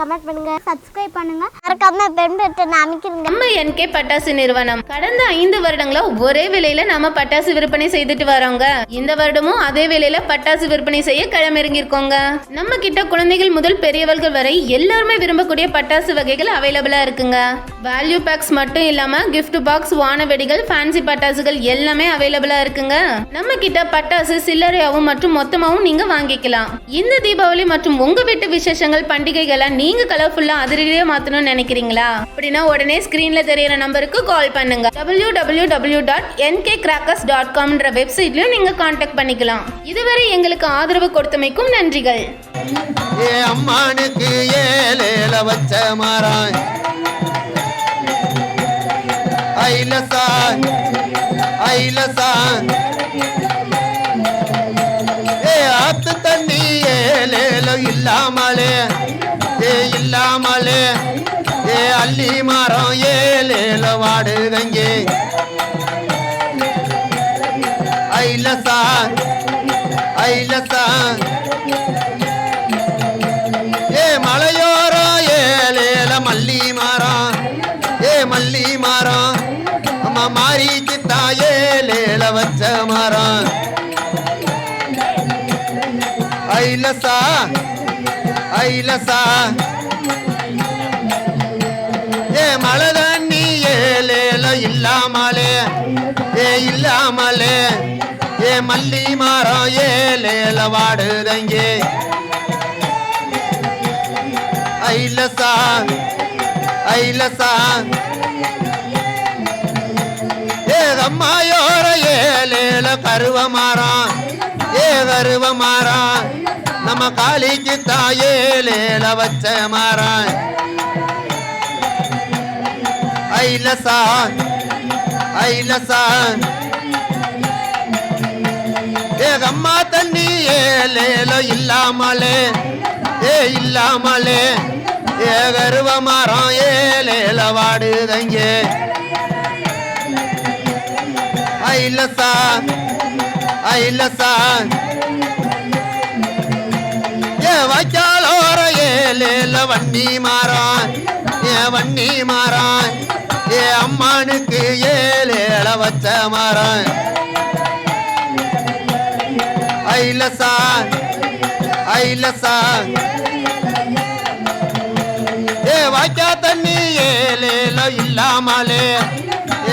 Comment பண்ணுங்க subscribe பண்ணுங்க. மறக்காம பெல் பட்டன் அமைக்கிறீங்க நம்ம என்கே பட்டாசு நிறுவனம். கடந்த ஐந்து வருடங்களா ஒரே விலையில நம்ம பட்டாசு விற்பனை செய்துட்டு வரோங்க. இந்த வருடமும் அதே விலையில பட்டாசு விற்பனை செய்ய களமிறங்கிருக்கோங்க நம்ம கிட்ட குழந்தைகள் முதல் பெரியவர்கள் வரை எல்லாருமே விரும்பக்கூடிய பட்டாசு வகைகள் அவைலபிளா இருக்குங்க. வேல்யூ பேக்ஸ் மட்டும் இல்லாம கிஃப்ட் பாக்ஸ் வான வெடிகள் ஃபேன்சி பட்டாசுகள் எல்லாமே அவைலபிளா இருக்குங்க. நம்ம கிட்ட பட்டாசு சில்லறையாவும் மற்றும் மொத்தமாவும் நீங்க வாங்கிக்கலாம். இந்த தீபாவளி மற்றும் உங்க வீட்டு விசேஷங்கள் பண்டிகைகளை நீங்க கலர்ஃபுல்லா அதிரடியே மாத்தணும்னு நினைக்கிறீங்களா? அப்படின்னா உடனே ஸ்கிரீன்ல தெரியற நம்பருக்கு கால் பண்ணுங்க. W W W dot NK crackers dot காம்ன்ற வெப்சைட்லயும் நீங்க காண்டாக்ட் பண்ணிக்கலாம். இதுவரை எங்களுக்கு ஆதரவு கொடுத்தமைக்கும் நன்றிகள். ஏ அம்மானுக்கு ஏலேல வச்ச மாறாய். ஐலசான் ஐலசான். ஏ ஆத்து தண்ணி ஏலேல இல்லாமலே. ஏ இல்லாமலே ஏ அள்ளி மரம் ஏலேல வாடுதங்கே. ஐலசா ஐலசா ஏ மலையோரம் ஏலேல மல்லி மரம் ஏ மல்லி மரம். அம்மா மாறி சித்தா ஏலேல வச்ச மரம். ஐலசா ஐலசா. ஏ மழை தண்ணி ஏலேல இல்லாமலே. ஏ இல்லாமலே. ஏ மல்லி மரம் ஏலேல வாடுதங்கே. ஐலசா ஐலசா. ஏதம்மாயோர அம்மாயோர ஏலேல கருவ மாறான் ஏ கருவ மாறான் நம்ம காளிக்கு தாயே லேல வச்ச மாறான். ஐலசா ஐலசா ஏ தண்ணி ஏலேலோ இல்லாமலே ஏ இல்லாமலே. ஏ கருவ மரம் ஏலேல வாடுதங்கே. ஐலசா ஐலசா ஏ வைக்காலோர ஏலேல வண்டி மாறான். ஏ வண்டி மாறான். ஏ அம்மானுக்கு ஏலேல வச்ச மாறான். ஐலசா ஐலசா ஏ வாய்க்கா தண்ணி ஏலேல இல்லாமலே.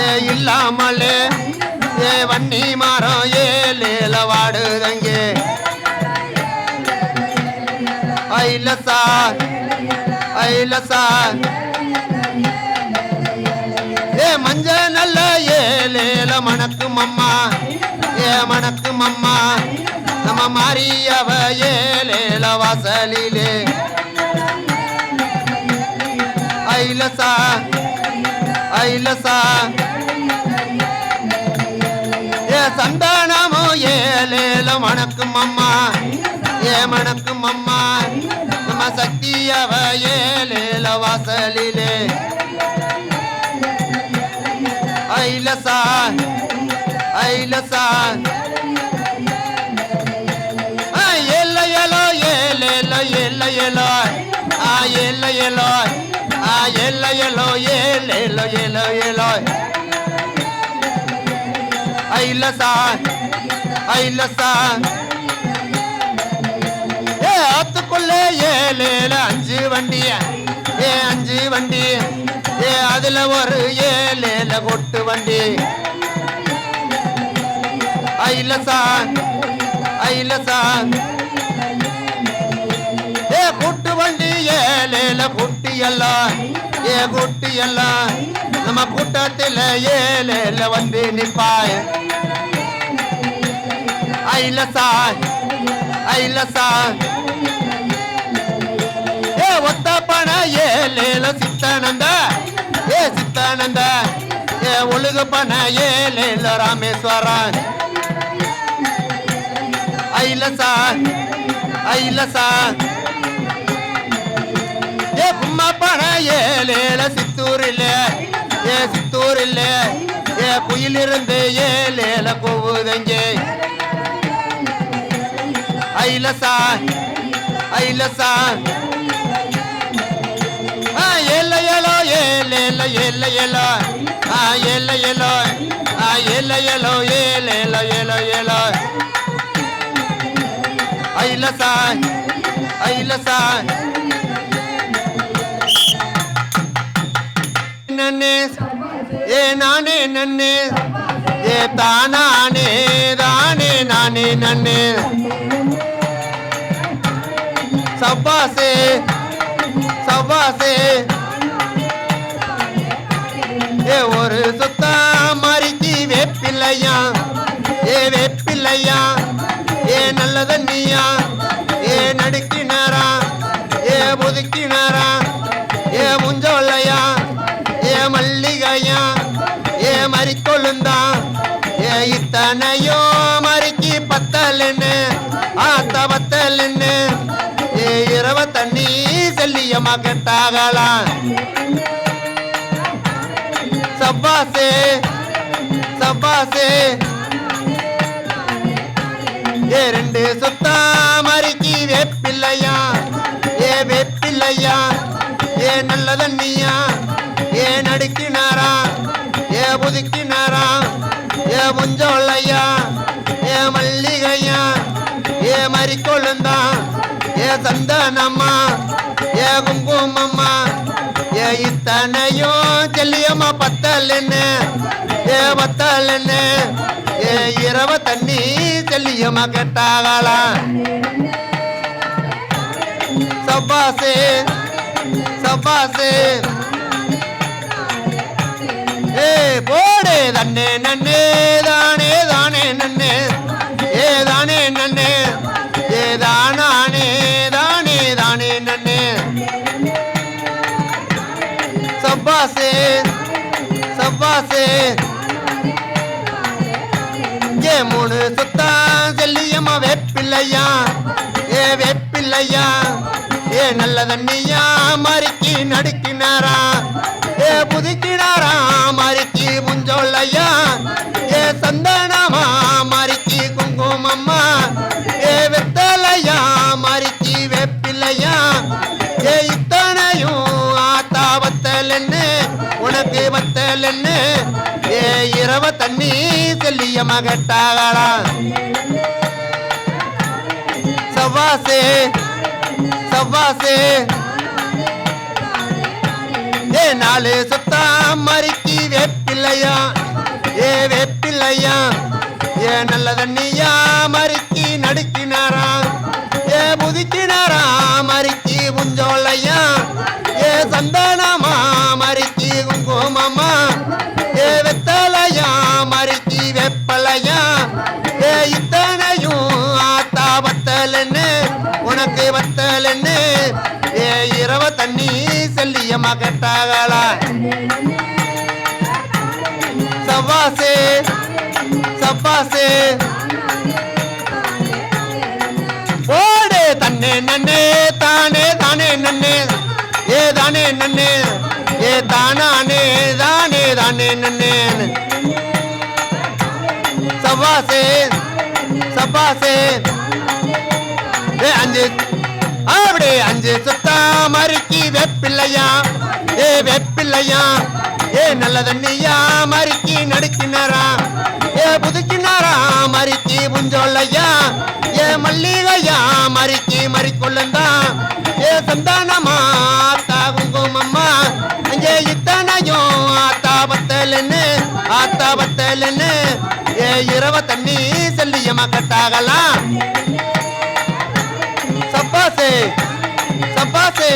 ஏ இல்லாமலே. ஏ வன்னி மரம் ஏலேல வாடுதங்கே ஐலசா சார் ஏ மஞ்ச நல்ல ஏலேல மணக்கும் அம்மா. ஏ மணக்கும் அம்மா. நம்ம மாறியவ ஏலேல வாசலிலே. ஐல ஐலசா ஐலசா ஏ சந்தானமோ ஏலேல மணக்கும் அம்மா. ஏ மணக்கும் அம்மா. நம்ம சக்தியவ ஏலேல வாசலிலே ஐலசா ஐலசா. ஆ, ஏல ஏலோ ஏலேலோ ஏல ஏலோ ஆ ஏல ஏலோ ஏல ஏலோ ஏலேலோ ஏலோ ஏலோ ஐலசா ஐலசா. அஞ்சு வண்டிய ஏ அஞ்சு வண்டி ஏ அதுல ஒரு ஏலேல கொட்டு வண்டி. ஐல சாங் ஐல ஐலசா ஏ குட்டு வண்டி ஏலேல குட்டி எல்லாம் ஏ குட்டி எல்லாம். நம்ம கூட்டத்தில் ஏலேல வந்து நிற்பாய் ஐல ஐலசா ஐல ஒத்த பண ஏலேல சித்தானந்த. ஏ சித்தானந்த. ஏ ஒழுகு பண ஏலேல ராமேஸ்வரன். ஐலசா ஐலசா ஏ கும்மா பண ஏலேல சித்தூரில். ஏ சித்தூரில். ஏ குயிலிருந்து ஏலேல போகுதங்கே ஐலசா ஐலசா ஏல ஏல ஆ ஏல ஏல ஆ ஏல ஏலோ ஏல ஏல ஏல ஏல ஐலசா ஐலசா நன்னே ஏ நானே நன்னே ஏ தானானே தானே நானே நன்னே ஏ ஒரு சுத்தா மாறிச்சி வேப்பில்லையா? ஏ வேப்பில்லையா? ஏ நல்ல தண்ணியா? ஏ நடுக்கினாரா ஏ புதுக்கினாரா ஏ முஞ்சோல்லையா? ஏ மல்லிகையா? ஏ மறிக்கொழுந்தா? ஏ இத்தனையோ மறிக்கி பத்தலன்னு ஆத்த பத்தலன்னு ஏ இரவ தண்ணி செல்லியமா கெட்டாகலாம் சப்பாசே சப்பாசே. ஏ ரெண்டு சுத்தா மறுக்கி வேப்பில்லையா ஏ வேப்பில்லையா ஏ நல்ல தண்ணியா ஏ நடுக்கினாரா ஏ புதுக்கினாரா ஏ முஞ்சோள்ளையா ஏ மல்லிகையா ஏ மறிக்கொழுந்தா ஏ சந்தானம்மா. தனையும் இத்தனையும் செல்லியம்மா பத்தலன்னு. ஏ பத்தலன்னு. ஏ இரவ தண்ணி செல்லியம்மா கெட்டாகலாம் சப்பாசே சப்பாசே. ஏ போடு தண்ணே நன்னே தானே. வேப்பில்லையா ஏ நல்ல தண்ணியா? மறுக்கி நடுக்கினாரா? ஏ புதுக்கினாரா? மறுக்கி முஞ்சோல்லையா ஏ சந்தனமா? மறுக்கி குங்குமம்மா? ஏ வெத்தலையா? மறுக்கி வேப்பில்லையா ஏ இத்தனையும் ஆத்தா வத்தலன்னு உனக்கு வத்தலன்னு ஏ இரவ தண்ணி செல்லிய மகட்டாகலாம் சவாசே சவாசே ஏ நாலு சுத்தா மறுக்கி வேப்பில்லையா? ஏ வேப்பில்லையா? ஏ நல்ல தண்ணியா மறுக்கி செல்லியம்மா கெட்டாகளா சவாசே ஓடு தன்னே நன்னே தானே தானே நன்னே ஏ தானே நன்னே ஏ தானானே தானே தானே நன்னே சபாசே சபாசே ஏ அஞ்சு அஞ்சு சுத்தா மறுக்கி வெப்பிள்ளையா ஏ வெப்பிள்ளையா ஏ நல்ல தண்ணியா மறுக்கி நடுக்கினாரா? ஏ புதுக்கினாரா? மறுக்கி புஞ்சோல்லையா? ஏ மல்லிகையா? மறுக்கி மறிக்கொள்ளந்தா? ஏ சந்தானமா? ஆத்தா குங்குமம்மா? அஞ்சே இத்தனையும் ஆத்தா பத்தலன்னு ஆத்தா பத்தலன்னு. ஏ இரவ தண்ணி செல்லியமா கட்டாகலாம். சப்பாசே சப்பாசே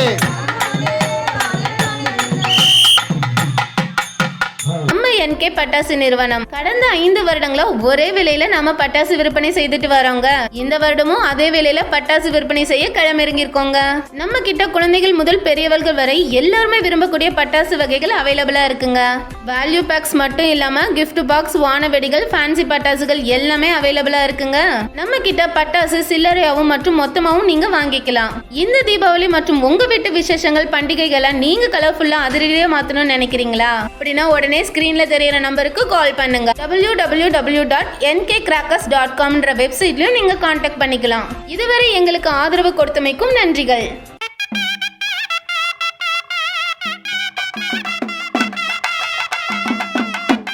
என் கே பட்டாசு நிறுவனம். கடந்த ஐந்து வருடங்களா ஒரே விலையில நாம பட்டாசு விற்பனை செய்துட்டு வரோங்க. இந்த வருடமும் அதே விலையில பட்டாசு விற்பனை செய்ய களமிறங்கிருக்கோங்க நம்ம கிட்ட குழந்தைகள் முதல் பெரியவர்கள் வரை எல்லாருமே விரும்பக்கூடிய பட்டாசு வகைகள் அவைலபிளா இருக்குங்க. வேல்யூ பேக்ஸ் மட்டும் இல்லாம கிஃப்ட் பாக்ஸ் வான வெடிகள் ஃபேன்சி பட்டாசுகள் எல்லாமே அவைலபிளா இருக்குங்க. நம்ம கிட்ட பட்டாசு சில்லறையாவும் மற்றும் மொத்தமாவும் நீங்க வாங்கிக்கலாம். இந்த தீபாவளி மற்றும் உங்க வீட்டு விசேஷங்கள் பண்டிகைகளை நீங்க கலர்ஃபுல்லா அதிரடியா மாத்தணும்னு நினைக்கிறீங்களா? அப்படின்னா உடனே ஸ்கிரீன்ல தெரியற நம்பருக்கு கால் பண்ணுங்க. W W W dot NK crackers dot காம்ன்ற வெப்சைட்லயும் நீங்க கான்டாக்ட் பண்ணிக்கலாம். இதுவரை எங்களுக்கு ஆதரவு கொடுத்தமைக்கும் நன்றிகள்.